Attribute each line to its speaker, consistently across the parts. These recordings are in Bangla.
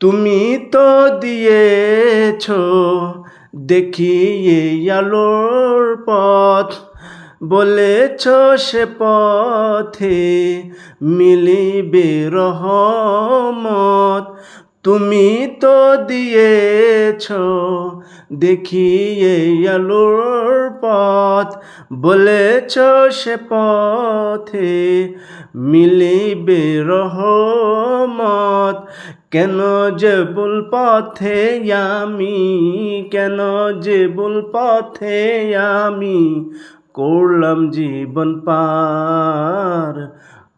Speaker 1: তুমি তো দিয়েছ দেখিয়ে আলোর পথ বলেছ সে পথে মিলিবে রহমত। তুমি তো দিয়েছ দেখিয়ে আলোর পথ। বলেছ সে পথে মিলিবে রহমত। কেন যে ভুল পথে আমি, কেন যে ভুল পথে আমি করলাম জীবন পার।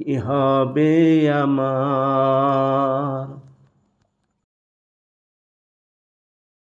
Speaker 1: কি হবে আমার।